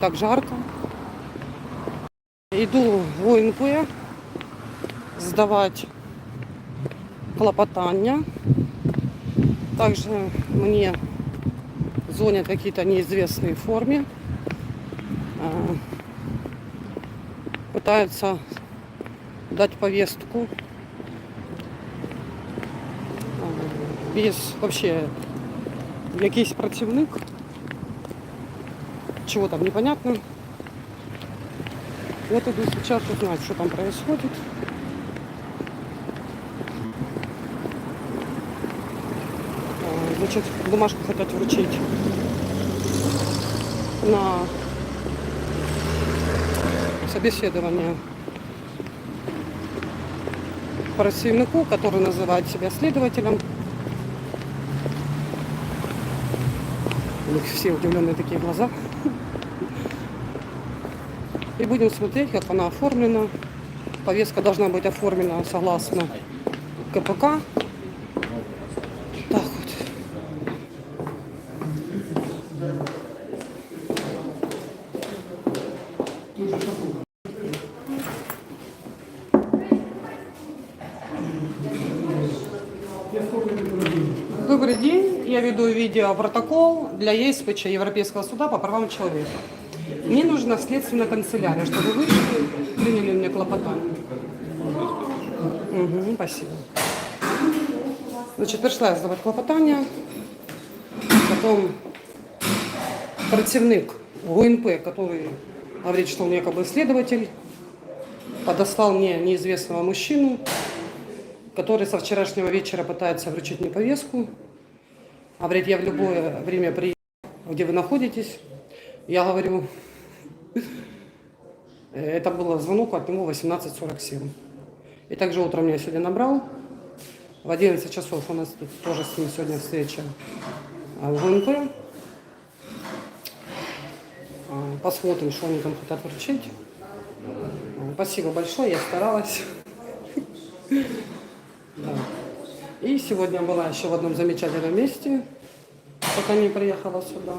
Так жарко. Иду в ОНП сдавать клопотання. Также мне звонят какие-то неизвестные форме. А, Пытаются дать повестку а, без вообще якийсь противник. Чего там непонятно. Вот иду сейчас узнать, что там происходит. А, Значит, бумажку хотят вручить на собеседование противнику, который называет себя следователем. У них все удивленные такие глаза. И будем смотреть, как она оформлена. Повестка должна быть оформлена согласно КПК. Так вот. Добрый день. Я веду видеопротокол для ЕСПЧ Европейского суда по правам человека. Мне нужна следственная канцелярия, чтобы вы приняли мне клопотание. Угу, спасибо. Значит, пришла я сдавать клопотание. Потом противник ГУНП, который говорит, что он якобы следователь, подослал мне неизвестного мужчину, который со вчерашнего вечера пытается вручить мне повестку. Говорит, я в любое время приеду, где вы находитесь. Я говорю, это был звонок от него 18.47. И также утром меня сегодня набрал. В 11 часов у нас тут тоже с ним сегодня встреча а, в ГНП. А, Посмотрим, что они там хотят вручить. А, Спасибо большое, я старалась. Да. И сегодня была еще в одном замечательном месте, пока не приехала сюда.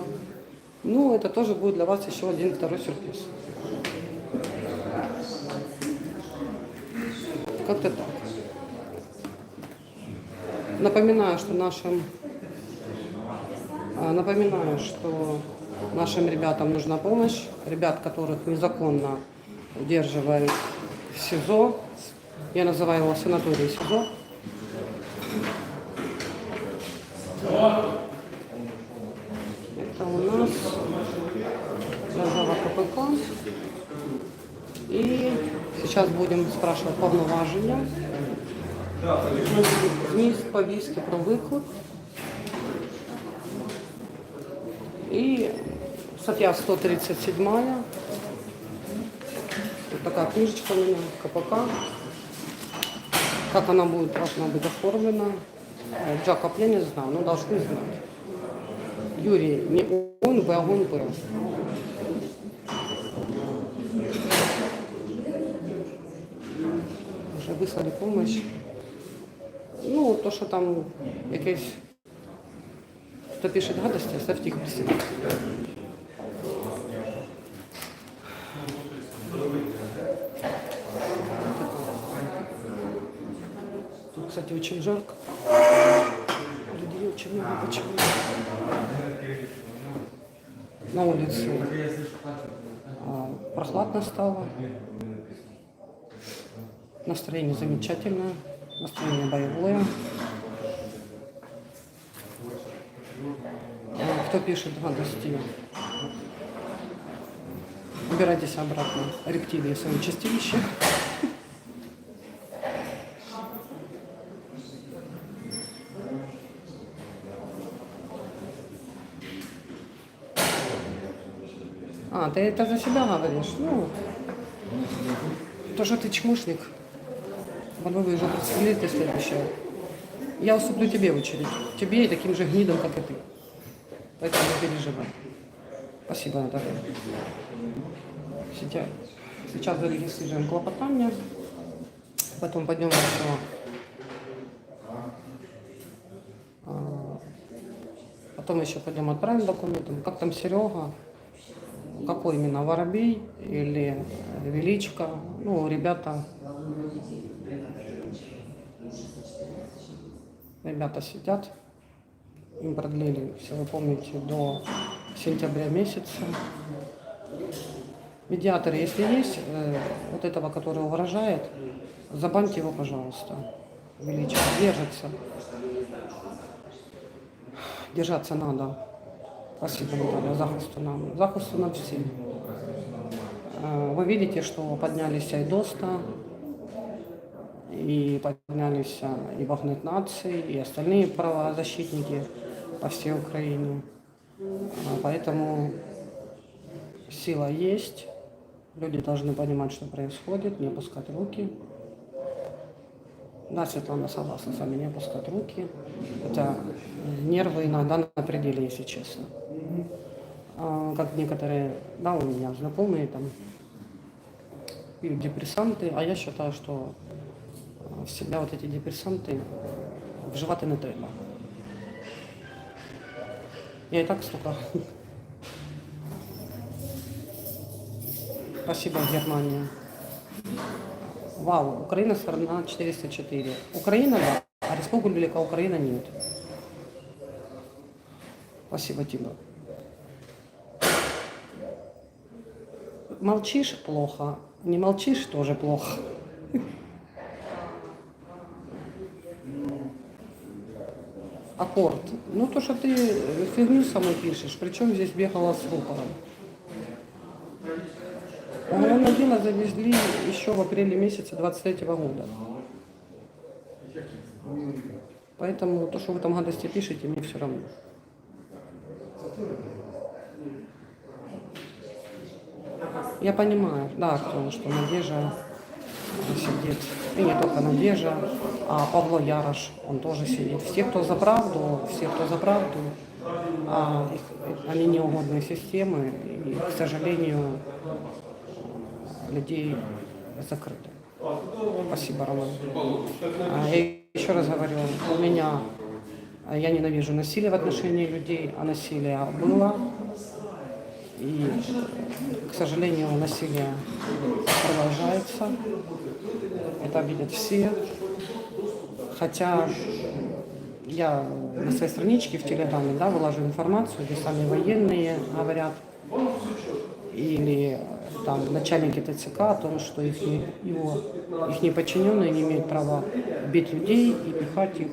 Ну, это тоже будет для вас еще один второй сюрприз. Как-то так. Напоминаю, что нашим а, напоминаю, что нашим ребятам нужна помощь. Ребят, которых незаконно удерживают в СИЗО. Я называю его санаторий СИЗО. Это у нас держава КПК. И сейчас будем спрашивать повноваження. Зміст повістки про виклик. И статья 137. Вот такая книжечка у меня, КПК. Как она будет, должна быть оформлена. Джакоб я не знаю, но должны знать. Юрий, не он, бы, а он был. Вислали помощь. Ну, то, що там якесь, хто пише гадості, ставте їх. Тут, кстати, очень жарко. Людей очень много почему На улице прохладно стало. Настроение замечательное, настроение боевое. А, Кто пишет гадости, убирайтесь обратно. Рептилии свои чистилище. А, ты это за себя говоришь? Ну, то, что ты чмошник. Потом вы уже представили ты следующее. Я уступлю тебе очередь. Тебе и таким же гнидом, как и ты. Поэтому не переживай. Спасибо, Наталья. Сейчас, сейчас зарегистрируем клопотание. Потом пойдем еще а, Потом еще пойдем отправим документы. Как там Серега? какой именно Воробей или Величко. Ну, ребята, ребята сидят. Им продлили, если вы помните, до сентября месяца. Медиаторы, если есть, э, вот этого, который угрожает, забаньте его, пожалуйста. Величко держится. Держаться надо. Спасибо, Наталья, захисту нам. Захисту нам всем. Э, Вы видите, что поднялись Айдоста, и поднялись э, и Вагнет нации, и остальные правозащитники по всей Украине. А, Поэтому сила есть, люди должны понимать, что происходит, не опускать руки. Да, Светлана согласна с вами, не опускать руки. Хотя э, нервы иногда на пределе, если честно. А, Как некоторые, да, у меня знакомые там пьют депрессанты, а я считаю, что в себя вот эти депрессанти вживати не треба. Я і так столько. Спасибо, Германия. Вау, Украина страна 404. Украина, да, а Республика Украина нет. Спасибо, Тима. Молчишь – плохо. Не молчишь – тоже плохо. Аккорд. Ну, то, что ты фигню самой пишешь, причем здесь бегала с рупором. Дело завезли еще в апреле месяце 23 года. Поэтому то, что вы там гадости пишете, мне все равно. Я понимаю, да, Артем, что Надежда сидит. И не только Надежда, а Павло Ярош, он тоже сидит. Все, кто за правду, все, кто за правду, а, их- они неугодные системы, и, к сожалению, людей закрыты. Спасибо, Роман. А, Я еще раз говорю, у меня, а, я ненавижу насилие в отношении людей, а насилие было. И, к сожалению, насилие продолжается. Это видят все. Хотя я на своей страничке в Телеграме да, выложу информацию, где сами военные говорят, или там начальники ТЦК о том, что их, не- его, их подчиненные не имеют права бить людей и пихать их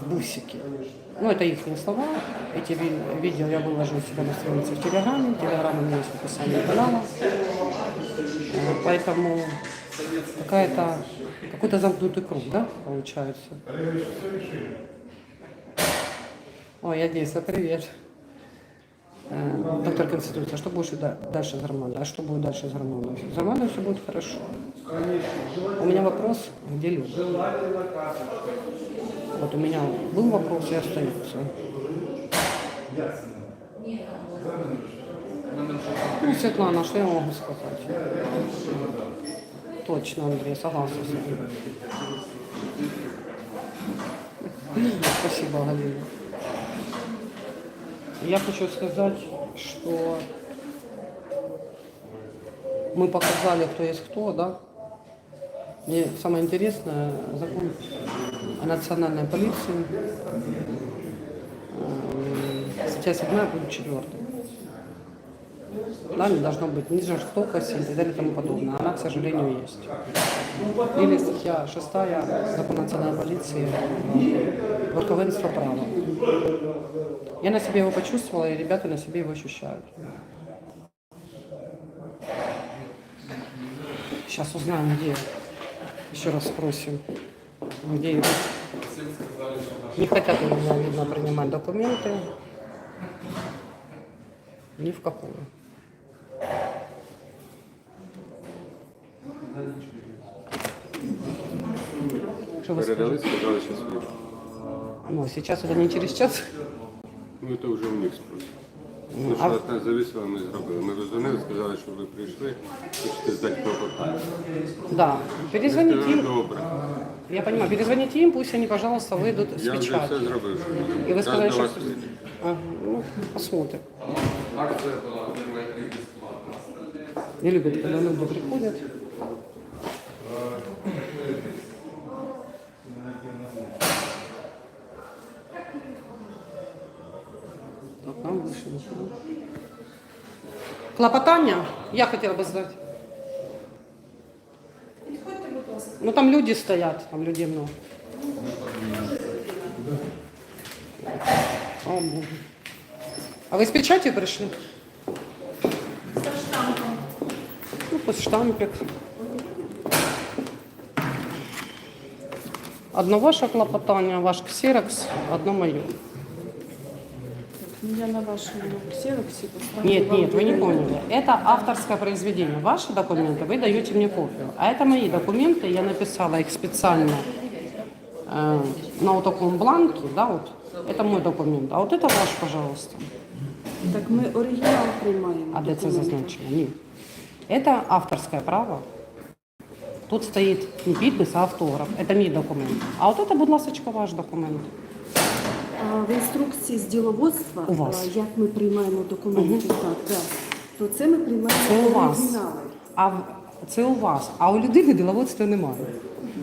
в бусики. Ну, это их слова. Эти ви- видео я выложу у себя на странице в Телеграме. Телеграм у меня есть в описании канала. Э, Поэтому какая-то какой-то замкнутый круг, да, получается. Ой, Одесса, привет. Э, Доктор Конституция, что будет да- дальше с Армандо? А что будет дальше с Армандо? С Армандо все будет хорошо. У меня вопрос, где люди? Вот у меня был вопрос и остается. Ну, Светлана, что я могу сказать? Точно, Андрей, согласна с вами. Спасибо, Галина. Я хочу сказать, что мы показали, кто есть кто, да? Мне самое интересное, закон о национальной полиции, э, статья 7 будет 4. Да, не должно быть ни жестокости и так далее и тому подобное. Она, к сожалению, есть. Или статья 6 закон национальной полиции э, верховенство права. Я на себе его почувствовала, и ребята на себе его ощущают. Сейчас узнаем, где. Еще раз спросим, где его. Не хотят у меня, видно, принимать документы. Ни в какую. Что вы Передали, скажете? сказали, сейчас выйдут. Ну, сейчас это не через час. Ну, це вже у них спросить. Ну, Ну, а- що від нас зависило, ми зробили. Ми дозвонили, сказали, що ви прийшли, хочете здати клопотання. Да. Перезвоните Сказали, им. добре. Я понимаю, перезвоните им, пусть они, пожалуйста, выйдут с Я вже все печатью. зробив. що можу. И вы Раз сказали, прийду. Ага, ну, посмотрим. Акція була, Не любят, когда люди приходят. Так, нам. Клопотання? Я хотіла би задати. Ну там люди стоять, там людей много. О, Боже. А ви з печатью прийшли? Ну, пусть штампик. Одно ваше клопотання, ваш ксерокс, одно моє. Ну, Я на вашем ксероксе поставлю. Нет, вам нет, вы не документы. поняли. Это авторское произведение. Ваши документы вы даете мне копию. А это мои документы, я написала их специально э, на вот таком бланке, да, вот. Это мой документ. А вот это ваш, пожалуйста. Так ми оригінал приймаємо. А де це документи. зазначено? Ні. Это авторское право. Тут стоит не підпис, а автограф. Это мій документ. А от це, будь ласка, ваш документ. В інструкції з діловодства, У вас. як ми приймаємо документи, так, так, то це ми приймаємо Це у вас. А в- це у вас. А у людини діловодства немає.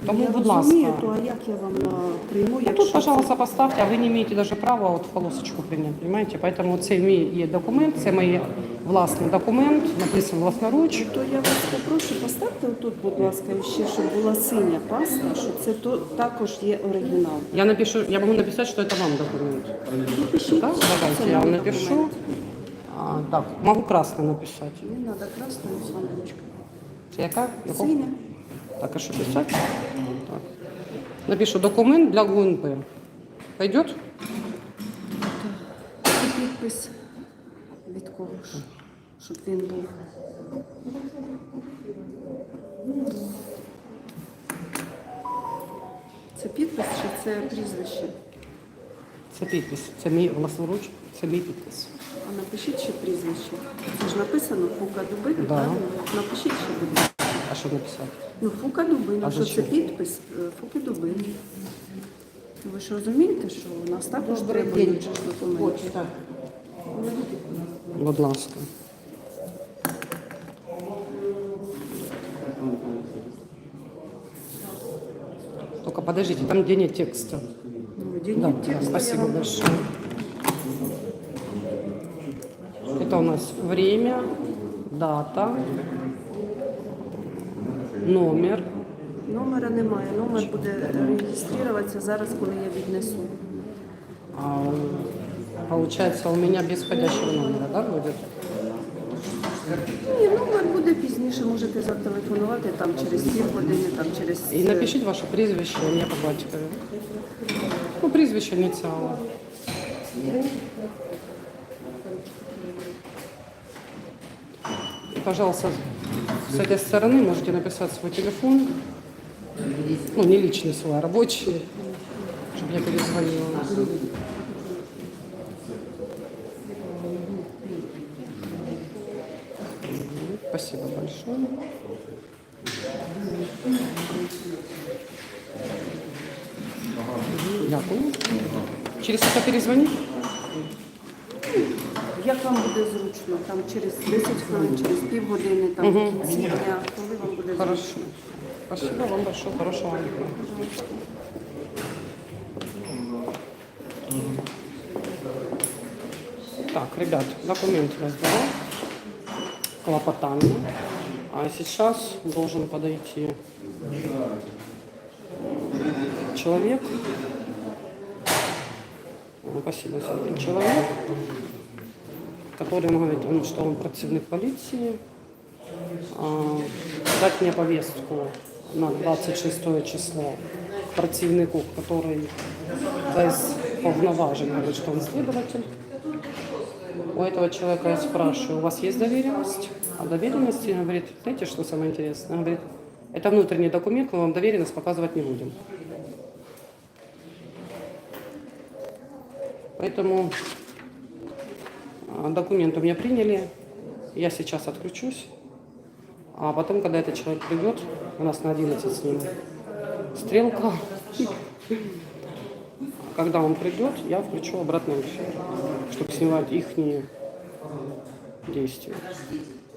Тому, я будь розумію, ласка. то а як я вам а, прийму, Ну, якщо тут, пожалуйста, поставьте, а вы не имеете даже права вот полосочку принять, понимаете? Поэтому це мій є документ, це мій власний документ, написаний власноруч. то я вас попрошу, поставте отут, будь ласка, ще, щоб була синя паста, що це то, також є оригінал. Я напишу, я могу написать, что это вам документ. Напишіть, Да? Давайте я вам напишу. А, так, могу красный написать. Не треба красною з вами ручкою. Це яка? Яку? Синя. Так, а що писать? Так. Напишу документ для ГУНП. Пойдет? Підпис від щоб він був. Це підпис чи це прізвище? Це підпис. Це мій власноруч, це мій підпис. А напишіть ще прізвище. Це ж написано Фука Дубин, Да. правильно? Напишіть ще, будь ласка. А що написати? Ну, Фука Дубин, А а що це зачем? підпис е, Фуки Дубин. Ви ж розумієте, що у нас також треба день. документів. Будь ласка. Только подождите, там где нет текста. Ну, где Да, нет да, текста, я спасибо вам большое. Это у нас время, дата, номер. Номера немає. Номер буде реєструватися зараз, коли я віднесу. А, получается, у меня без входящего номера, да, будет? Ні, номер буде пізніше, можете зателефонувати там через півгодини, там через И напишите ваше прізвище, ім'я по батькові. Ну, прізвище ініціали. И, пожалуйста, с этой стороны можете написать свой телефон. Ну, не личный свой, а рабочий, чтобы я перезвонила. Дякую. Через это перезвонить? Як вам буде зручно? Там через 10 хвилин, через півгодини, там в кінці дня, коли вам буде Хорошо. зручно? Спасибо вам большое. Хорошего вам дня. Так, ребят, документы разберу. Клопотание. А сейчас должен подойти человек. Ну, Спасибо. Человек, который говорит, ну, что он противник полиции, а, дать мне повестку на 26 число противнику, который без повноважень говорит, что он следователь. У этого человека я спрашиваю, у вас есть доверенность? А доверенность он говорит, знаете, что самое интересное? Он говорит, это внутренний документ, мы вам доверенность показывать не будем. Поэтому а, документ у меня приняли, я сейчас отключусь. А потом, когда этот человек придет, у нас на 11 с ним стрелка. Когда он придет, я включу обратный эфир, чтобы снимать их действия.